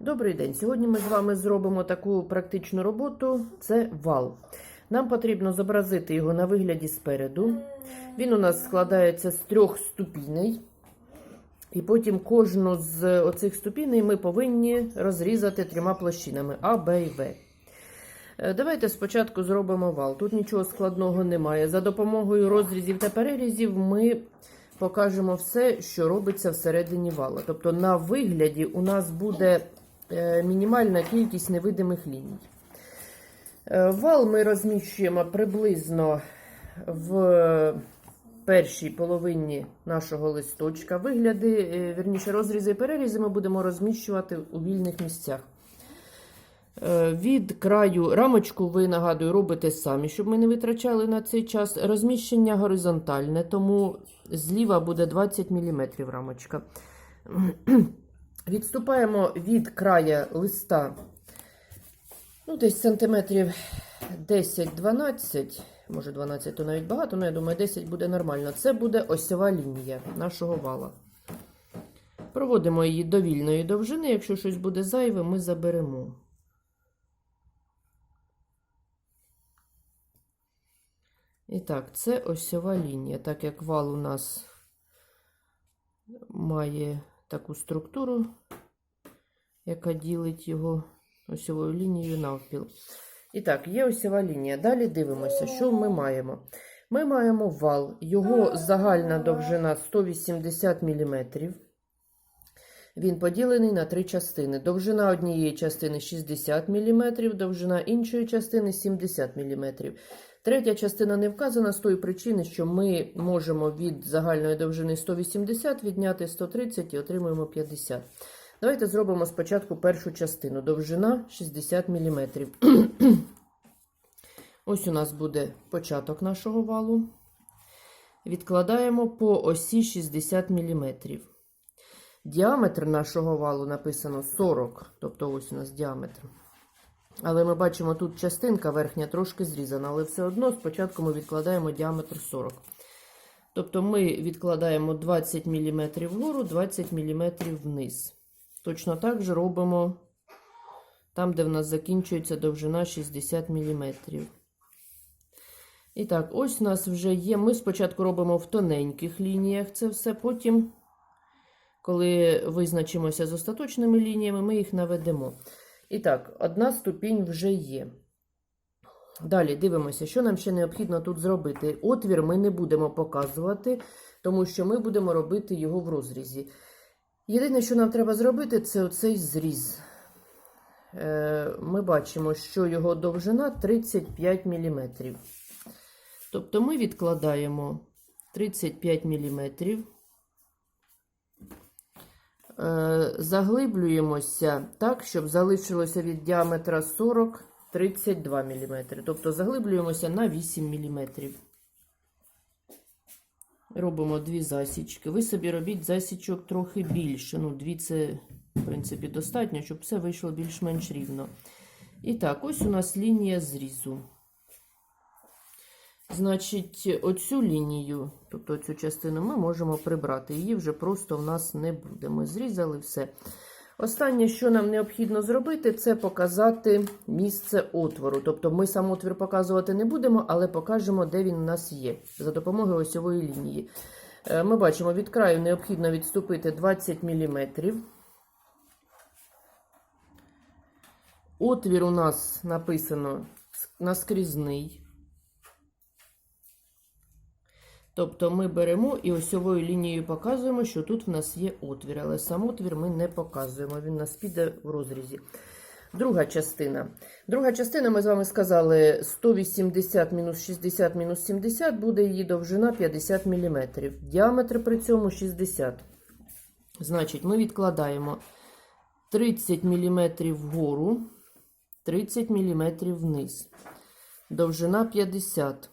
Добрий день. Сьогодні ми з вами зробимо таку практичну роботу. Це вал. Нам потрібно зобразити його на вигляді спереду. Він у нас складається з трьох ступіней. І потім кожну з оцих ступіней ми повинні розрізати трьома площинами А, Б і В. Е, Давайте спочатку зробимо вал. Тут нічого складного немає. За допомогою розрізів та перерізів ми покажемо все, що робиться всередині вала. Тобто, на вигляді у нас буде мінімальна кількість невидимих ліній. Е, Вал ми розміщуємо приблизно в першій половині нашого листочка. Вигляди, е, вірніше, розрізи і перерізи ми будемо розміщувати у вільних місцях. Е, Від краю рамочку ви нагадую робите самі, щоб ми не витрачали на цей час. Розміщення горизонтальне, тому зліва буде 20 мм рамочка. Відступаємо від края листа ну, десь сантиметрів 10-12, може 12 то навіть багато, але я думаю, 10 буде нормально. Це буде осьова лінія нашого вала. Проводимо її до вільної довжини. Якщо щось буде зайве, ми заберемо. І так, це осьова лінія. Так як вал у нас має таку структуру, яка ділить його осьовою лінією навпіл. І так, є осьова лінія. Далі дивимося, що ми маємо. Ми маємо вал, його загальна довжина 180 мм. Він поділений на три частини. Довжина однієї частини 60 мм, довжина іншої частини 70 мм. Третя частина не вказана з тої причини, що ми можемо від загальної довжини 180 відняти 130 і отримуємо 50. Давайте зробимо спочатку першу частину. Довжина 60 мм. Ось у нас буде початок нашого валу. Відкладаємо по осі 60 мм. Діаметр нашого валу написано 40, тобто ось у нас діаметр. Але ми бачимо, тут частинка верхня трошки зрізана, але все одно спочатку ми відкладаємо діаметр 40. Тобто ми відкладаємо 20 мм вгору, 20 мм вниз. Точно так же робимо там, де в нас закінчується довжина 60 мм. І так, ось у нас вже є. Ми спочатку робимо в тоненьких лініях це все, потім, коли визначимося з остаточними лініями, ми їх наведемо. І так, одна ступінь вже є. Далі дивимося, що нам ще необхідно тут зробити. Отвір ми не будемо показувати, тому що ми будемо робити його в розрізі. Єдине, що нам треба зробити, це оцей зріз. Е, Ми бачимо, що його довжина 35 мм. Тобто ми відкладаємо 35 мм. Е, Заглиблюємося так, щоб залишилося від діаметра 40 32 мм. Тобто заглиблюємося на 8 мм. Робимо дві засічки. Ви собі робіть засічок трохи більше. Ну, дві це, в принципі, достатньо, щоб все вийшло більш-менш рівно. І так, ось у нас лінія зрізу. Значить, оцю лінію, тобто цю частину, ми можемо прибрати. Її вже просто в нас не буде. Ми зрізали все. Останнє, що нам необхідно зробити, це показати місце отвору. Тобто ми сам отвір показувати не будемо, але покажемо, де він у нас є, за допомогою осьової лінії. Е, Ми бачимо, від краю необхідно відступити 20 мм. Отвір у нас написано наскрізний. Тобто ми беремо і осьовою лінією показуємо, що тут в нас є отвір, але сам отвір ми не показуємо, він у нас піде в розрізі. Друга частина. Друга частина, ми з вами сказали, 180 мінус 60 мінус 70 буде її довжина 50 мм. Діаметр при цьому 60. Значить, ми відкладаємо 30 мм вгору, 30 мм вниз. Довжина 50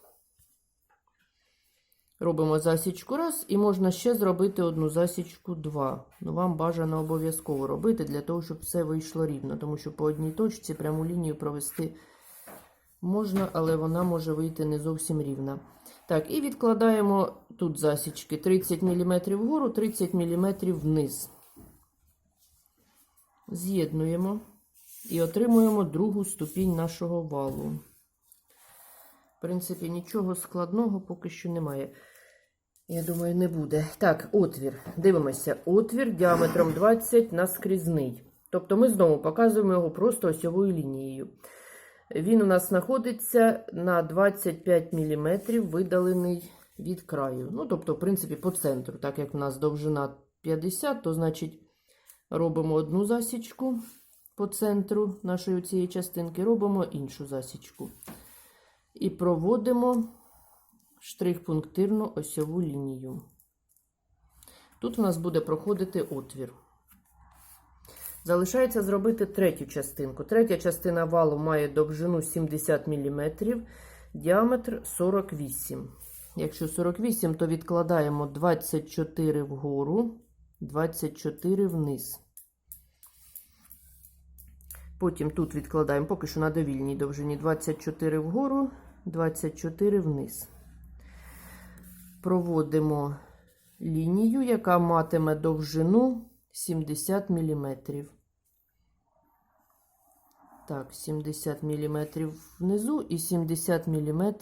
Робимо засічку раз, і можна ще зробити одну засічку два. Ну, вам бажано обов'язково робити для того, щоб все вийшло рівно. Тому що по одній точці пряму лінію провести можна, але вона може вийти не зовсім рівна. Так, і відкладаємо тут засічки 30 мм вгору, 30 мм вниз. з'єднуємо і отримуємо другу ступінь нашого валу. В принципі, нічого складного поки що немає. Я думаю, не буде. Так, отвір. Дивимося. Отвір діаметром 20 наскрізний. Тобто ми знову показуємо його просто осьовою лінією. Він у нас знаходиться на 25 мм видалений від краю. Ну, тобто, в принципі, по центру. Так як у нас довжина 50, то значить робимо одну засічку по центру нашої цієї частинки, робимо іншу засічку. І проводимо штрих-пунктирну осьову лінію. Тут у нас буде проходити отвір. Залишається зробити третю частинку. Третя частина валу має довжину 70 мм, діаметр 48 Якщо 48, то відкладаємо 24 вгору, 24 вниз. Потім тут відкладаємо поки що на довільній довжині 24 вгору, 24 вниз. Проводимо лінію, яка матиме довжину 70 мм. Так, 70 мм внизу і 70 мм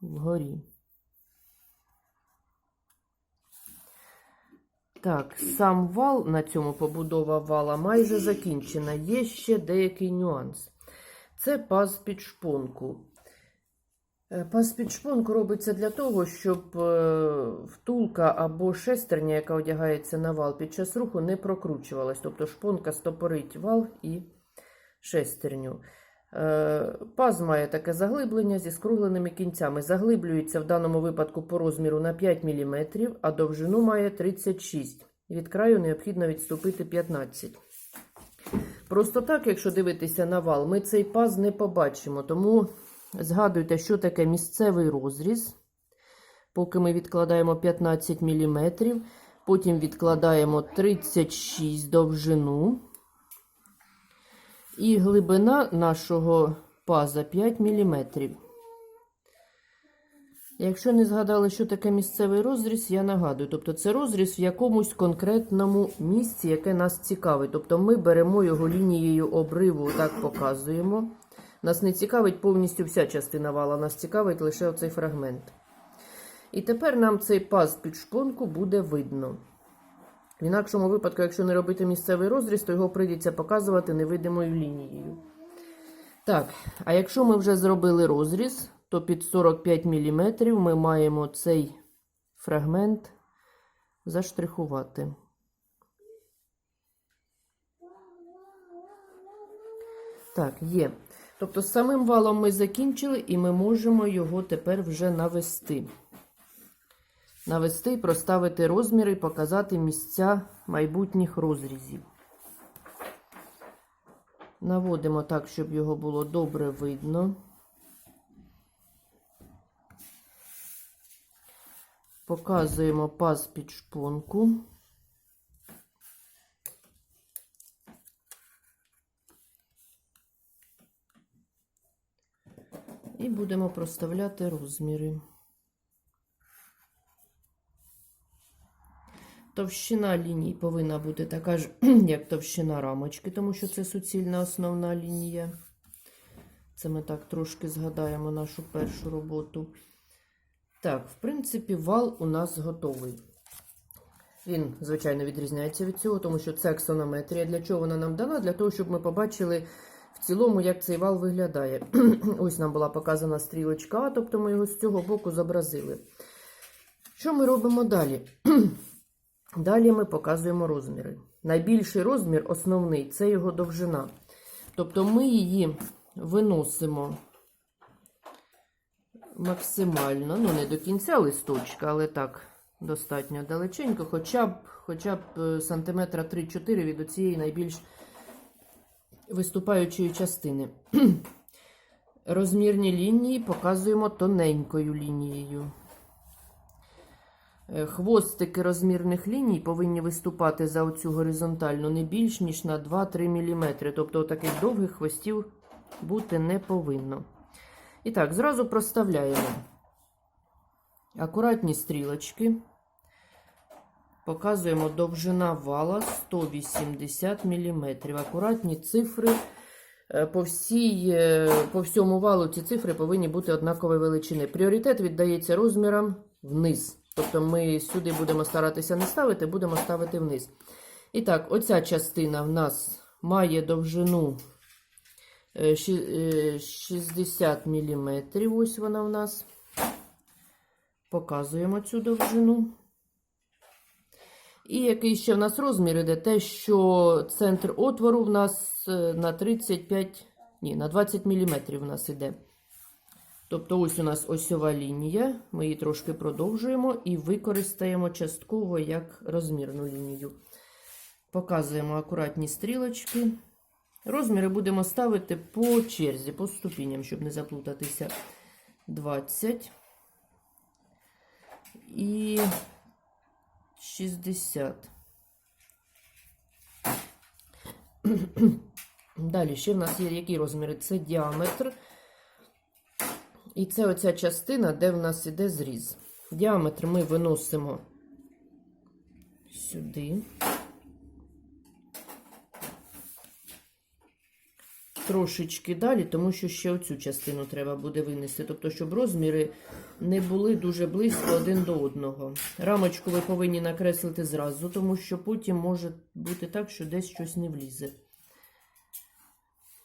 вгорі. Так, сам вал на цьому побудова вала майже закінчена. Є ще деякий нюанс. Це паз під шпонку. Е, шпонку робиться для того, щоб е, втулка або шестерня, яка одягається на вал під час руху, не прокручувалась. Тобто шпонка стопорить вал і шестерню. Е, Паз має таке заглиблення зі скругленими кінцями. Заглиблюється в даному випадку по розміру на 5 мм, а довжину має 36 Від краю необхідно відступити 15 Просто так, якщо дивитися на вал, ми цей паз не побачимо. Тому згадуйте, що таке місцевий розріз. Поки ми відкладаємо 15 мм, потім відкладаємо 36 довжину. І глибина нашого паза 5 мм. Якщо не згадали, що таке місцевий розріз, я нагадую. Тобто це розріз в якомусь конкретному місці, яке нас цікавить. Тобто ми беремо його лінією обриву, так показуємо. Нас не цікавить повністю вся частина вала, нас цікавить лише оцей фрагмент. І тепер нам цей паз під шпонку буде видно. В інакшому випадку, якщо не робити місцевий розріз, то його прийдеться показувати невидимою лінією. Так, а якщо ми вже зробили розріз, то під 45 мм ми маємо цей фрагмент заштрихувати. Так, є. Тобто самим валом ми закінчили, і ми можемо його тепер вже навести. Навести, проставити розміри і показати місця майбутніх розрізів. Наводимо так, щоб його було добре видно. Показуємо паз під шпонку. Будемо проставляти розміри. Товщина ліній повинна бути така ж, як товщина рамочки, тому що це суцільна основна лінія. Це ми так трошки згадаємо нашу першу роботу. Так, в принципі, вал у нас готовий. Він, звичайно, відрізняється від цього, тому що це аксонометрія. Для чого вона нам дана? Для того, щоб ми побачили в цілому, як цей вал виглядає. Ось нам була показана стрілочка, тобто ми його з цього боку зобразили. Що ми робимо далі? Далі ми показуємо розміри. Найбільший розмір, основний, це його довжина. Тобто ми її виносимо максимально, ну не до кінця листочка, але так, достатньо далеченько, хоча б хоча б е, сантиметра 3-4 від оцієї найбільш виступаючої частини. Розмірні лінії показуємо тоненькою лінією. Е, Хвостики розмірних ліній повинні виступати за оцю горизонтальну не більш ніж на 2-3 мм. Тобто таких довгих хвостів бути не повинно. І так, зразу проставляємо акуратні стрілочки. Показуємо довжина вала 180 мм. Акуратні цифри. Е, По, всій, е, по всьому валу ці цифри повинні бути однакової величини. Пріоритет віддається розмірам вниз. Тобто ми сюди будемо старатися не ставити, будемо ставити вниз. І так, оця частина в нас має довжину е, ші- е, 60 мм. Ось вона в нас. Показуємо цю довжину. І який ще в нас розмір іде? Те, що центр отвору в нас е, на 35, ні, на 20 мм в нас іде. Тобто ось у нас осьова лінія, ми її трошки продовжуємо і використаємо частково як розмірну лінію. Показуємо акуратні стрілочки. Розміри будемо ставити по черзі, по ступіням, щоб не заплутатися. 20 і 60. Далі ще в нас є які розміри? Це діаметр. І це оця частина, де в нас іде зріз. Діаметр ми виносимо сюди. Трошечки далі, тому що ще оцю частину треба буде винести. Тобто, щоб розміри не були дуже близько один до одного. Рамочку ви повинні накреслити зразу, тому що потім може бути так, що десь щось не влізе.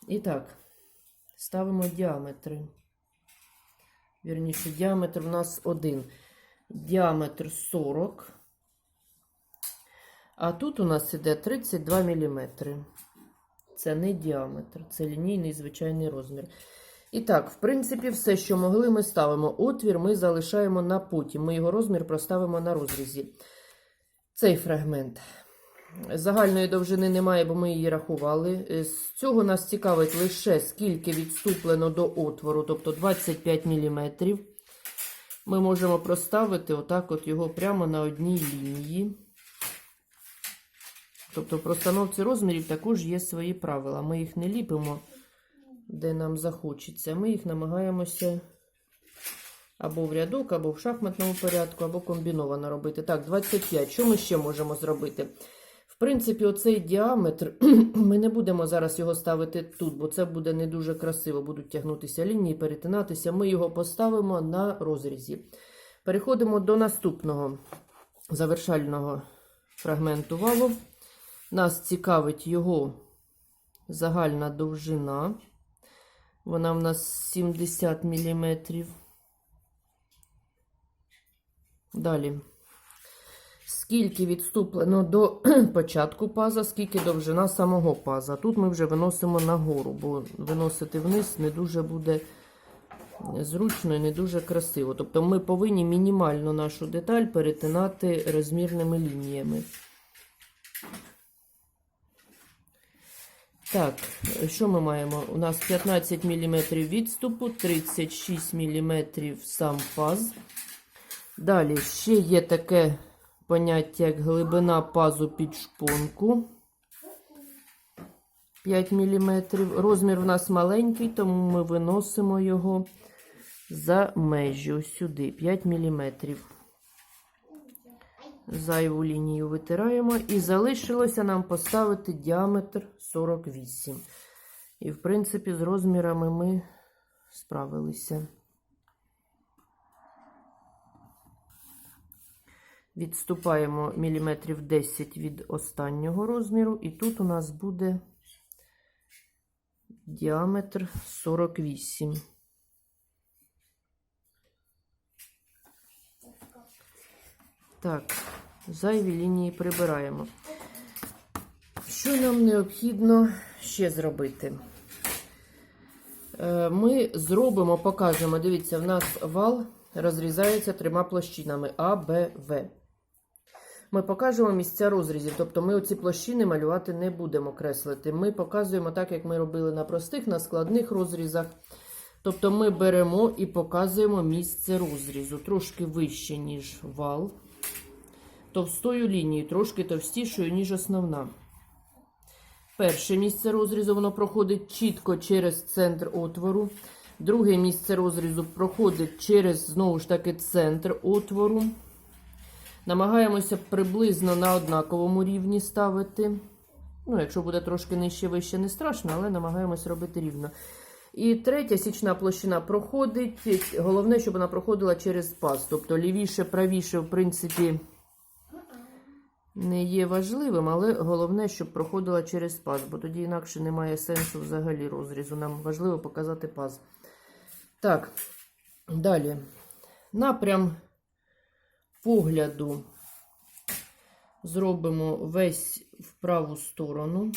І так, ставимо діаметри. Вірніше, діаметр в нас один. Діаметр 40. А тут у нас іде 32 мм. Це не діаметр, це лінійний звичайний розмір. І так, в принципі, все, що могли, ми ставимо. Отвір ми залишаємо на потім. Ми його розмір проставимо на розрізі. Цей фрагмент. Загальної довжини немає, бо ми її рахували. Е, З цього нас цікавить лише скільки відступлено до отвору, тобто 25 мм. Ми можемо проставити отак от його прямо на одній лінії. Тобто в простановці розмірів також є свої правила. Ми їх не ліпимо, де нам захочеться. Ми їх намагаємося або в рядок, або в шахматному порядку, або комбіновано робити. Так, 25. Що ми ще можемо зробити? В принципі, оцей діаметр, ми не будемо зараз його ставити тут, бо це буде не дуже красиво. Будуть тягнутися лінії, перетинатися. Ми його поставимо на розрізі. Переходимо до наступного завершального фрагменту валу. Нас цікавить його загальна довжина. Вона в нас 70 мм. Далі. Скільки відступлено до початку паза, скільки довжина самого паза. Тут ми вже виносимо нагору, бо виносити вниз не дуже буде зручно і не дуже красиво. Тобто ми повинні мінімально нашу деталь перетинати розмірними лініями. Так, що ми маємо? У нас 15 мм відступу, 36 мм сам паз. Далі ще є таке поняття, як глибина пазу під шпонку. 5 мм. Розмір в нас маленький, тому ми виносимо його за межі сюди 5 мм. Зайву лінію витираємо і залишилося нам поставити діаметр 48. І, в принципі, з розмірами ми справилися. Відступаємо міліметрів 10 від останнього розміру, і тут у нас буде діаметр 48. Так, зайві лінії прибираємо. Що нам необхідно ще зробити? Е, Ми зробимо, покажемо. Дивіться, в нас вал розрізається трьома площинами А, Б, В. Ми покажемо місця розрізів, тобто ми оці площини малювати не будемо креслити. Ми показуємо так, як ми робили на простих, на складних розрізах. Тобто ми беремо і показуємо місце розрізу трошки вище, ніж вал. Товстою лінією, трошки товстішою, ніж основна. Перше місце розрізу воно проходить чітко через центр отвору. Друге місце розрізу проходить через, знову ж таки, центр отвору. Намагаємося приблизно на однаковому рівні ставити. Ну, якщо буде трошки нижче, вище, не страшно, але намагаємось робити рівно. І третя січна площина проходить. Головне, щоб вона проходила через паз. Тобто лівіше, правіше, в принципі, не є важливим, але головне, щоб проходила через паз, бо тоді інакше немає сенсу взагалі розрізу. Нам важливо показати паз. Так, далі. Напрям погляду зробимо весь в праву сторону.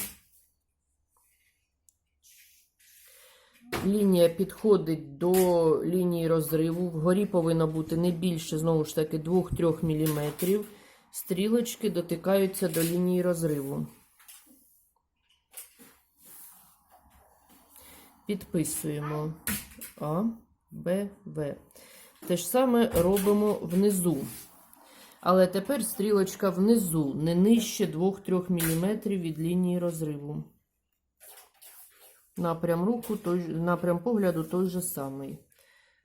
Лінія підходить до лінії розриву. Вгорі повинно бути не більше, знову ж таки, 2-3 мм. Стрілочки дотикаються до лінії розриву. Підписуємо А, Б, В. Те ж саме робимо внизу. Але тепер стрілочка внизу, не нижче 2-3 мм від лінії розриву. Напрям руху, той, напрям погляду той же самий.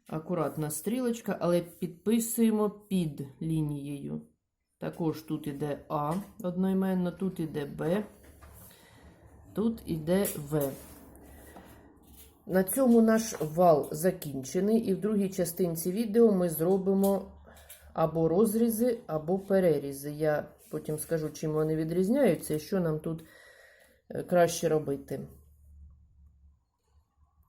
Акуратна стрілочка, але підписуємо під лінією. Також тут іде А одноіменно, тут іде Б, тут іде В. На цьому наш вал закінчений, і в другій частинці відео ми зробимо або розрізи, або перерізи. Я потім скажу, чим вони відрізняються і що нам тут е, краще робити.